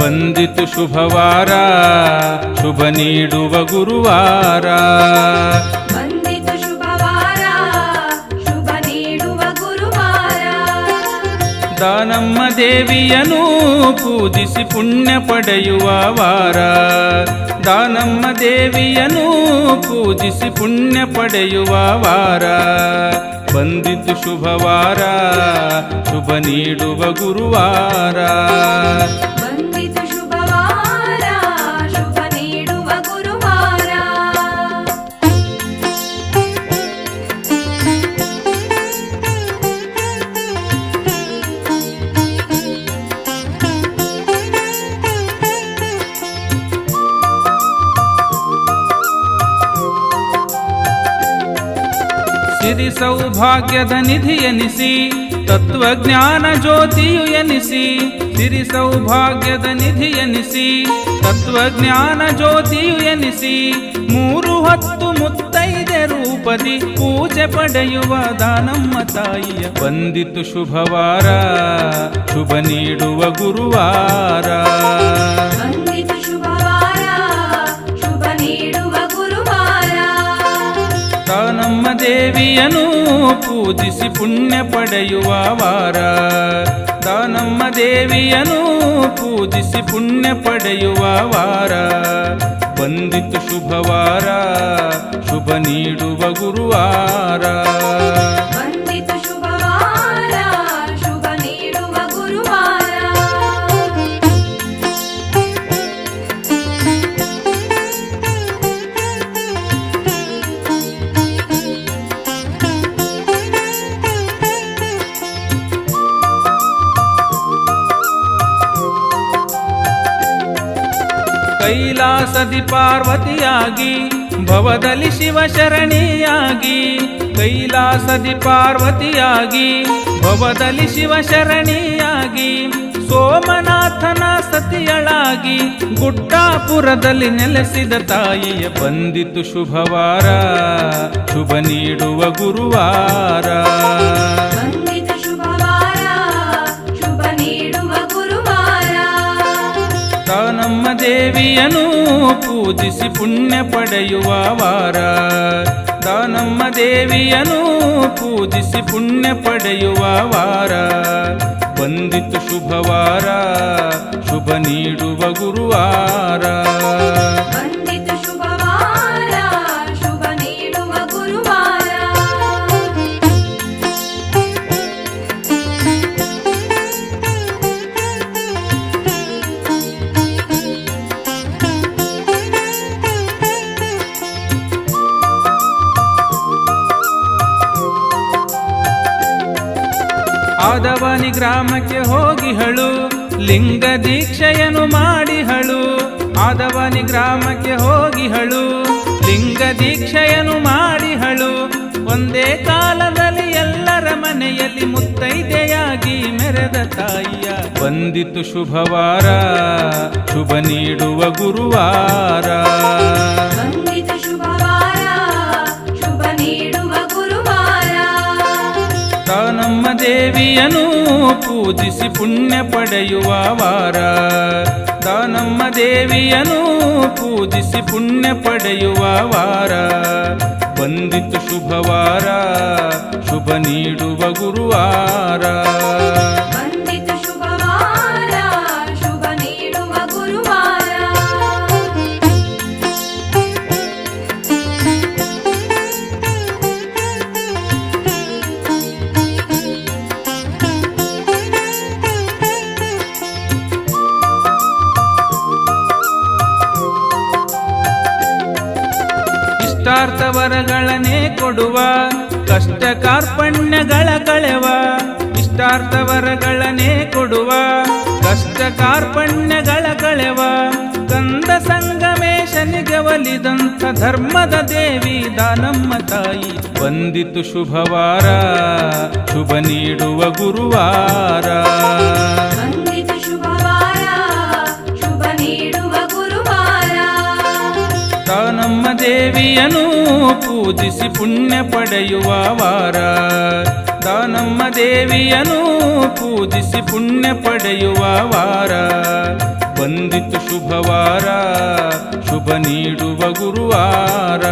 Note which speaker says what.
Speaker 1: ವಂದಿತು ಶುಭವಾರ ಶುಭ ನೀಡುವ ಗುರುವಾರ ದಾನಮ್ಮ ದೇವಿಯನು ಪೂಜಿಸಿ ಪುಣ್ಯ ಪಡೆಯುವ ವಾರ. ದಾನಮ್ಮ ದೇವಿಯನು ಪೂಜಿಸಿ ಪುಣ್ಯ ಪಡೆಯುವ ವಾರ. ಬಂದಿದ್ದು ಶುಭವಾರ, ಶುಭ ನೀಡುವ ಗುರುವಾರ. ಸಿರಿ ಸೌಭಾಗ್ಯದ ನಿಧಿ ಎನಿಸಿ, ತತ್ವಜ್ಞಾನ ಜ್ಯೋತಿಯು ಎನಿಸಿ, ಸಿರಿ ಸೌಭಾಗ್ಯದ ನಿಧಿ ಎನಿಸಿ, ತತ್ವಜ್ಞಾನ ಜ್ಯೋತಿಯು ಎನಿಸಿ, ಮೂರು ಹತ್ತು ಮುತ್ತೈದೆ ರೂಪದಿ ಪೂಜೆ ಪಡೆಯುವ ದಾನಮ್ಮ ತಾಯಿಯ ಬಂದಿತು ಶುಭವಾರ, ಶುಭ ನೀಡುವ ಗುರುವಾರ. ದೇವಿಯನು ಪೂಜಿಸಿ ಪುಣ್ಯ ಪಡೆಯುವ ವಾರ. ದಾನಮ್ಮ ದೇವಿಯನು ಪೂಜಿಸಿ ಪುಣ್ಯ ಪಡೆಯುವ ವಾರ. ಬಂದಿತು ಶುಭವಾರ, ಶುಭ ನೀಡುವ ಗುರುವಾರ. ಕೈಲಾಸದಿ ಪಾರ್ವತಿಯಾಗಿ, ಭವದಲ್ಲಿ ಶಿವ ಶರಣಿಯಾಗಿ ಕೈಲಾಸದಿ ಪಾರ್ವತಿಯಾಗಿ, ಭವದಲ್ಲಿ ಶಿವ ಶರಣಿಯಾಗಿ ಸೋಮನಾಥನ ಸತಿಯಳಾಗಿ ಗುಡ್ಡಾಪುರದಲ್ಲಿ ನೆಲೆಸಿದ ತಾಯಿಯ ಬಂದಿತು ಶುಭವಾರ, ಶುಭ ನೀಡುವ ಗುರುವಾರ. ದೇವಿಯನು ಪೂಜಿಸಿ ಪುಣ್ಯ ಪಡೆಯುವ ವಾರ. ದಾನಮ್ಮ ದೇವಿಯನು ಪೂಜಿಸಿ ಪುಣ್ಯ ಪಡೆಯುವ ವಾರ. ಬಂದಿತು ಶುಭವಾರ, ಶುಭ ನೀಡುವ ಗುರುವಾರ. ಆದವನಿ ಗ್ರಾಮಕ್ಕೆ ಹೋಗಿಹಳು, ಲಿಂಗ ದೀಕ್ಷೆಯನ್ನು ಮಾಡಿಹಳು. ಆದವನಿ ಗ್ರಾಮಕ್ಕೆ ಹೋಗಿಹಳು, ಲಿಂಗ ದೀಕ್ಷೆಯನ್ನು ಮಾಡಿಹಳು. ಒಂದೇ ಕಾಲದಲ್ಲಿ ಎಲ್ಲರ ಮನೆಯಲ್ಲಿ ಮುತ್ತೈದೆಯಾಗಿ ಮೆರೆದ ತಾಯಿಯ ಬಂದಿತು ಶುಭವಾರ, ಶುಭ ನೀಡುವ ಗುರುವಾರ. ದೇವಿಯನು ಪೂಜಿಸಿ ಪುಣ್ಯ ಪಡೆಯುವ ವಾರ. ದಾನಮ್ಮ ದೇವಿಯನು ಪೂಜಿಸಿ ಪುಣ್ಯ ಪಡೆಯುವ ವಾರ. ಬಂದಿತು ಶುಭವಾರ, ಶುಭ ನೀಡುವ ಗುರುವಾರ. ವರಗಳನ್ನೇ ಕೊಡುವ ಕಷ್ಟ ಕಾರ್ಪಣ್ಯಗಳ ಕಳೆವ ಇಷ್ಟಾರ್ಥ ವರಗಳನ್ನೇ ಕೊಡುವ ಕಷ್ಟ ಕಾರ್ಪಣ್ಯಗಳ ಕಳೆವ, ಕಂದ ಸಂಗಮೇಶನಿಗೆ ಒಲಿದಂಥ ಧರ್ಮದ ದೇವಿ ದಾನಮ್ಮ ತಾಯಿ. ಬಂದಿತು ಶುಭವಾರ, ಶುಭ ನೀಡುವ ಗುರುವಾರ. ದೇವಿಯನು ಪೂಜಿಸಿ ಪುಣ್ಯ ಪಡೆಯುವ ವಾರ. ದಾನಮ್ಮ ದೇವಿಯನು ಪೂಜಿಸಿ ಪುಣ್ಯ ಪಡೆಯುವ ವಾರ. ಬಂದಿತು ಶುಭವಾರ, ಶುಭ ನೀಡುವ ಗುರುವಾರ.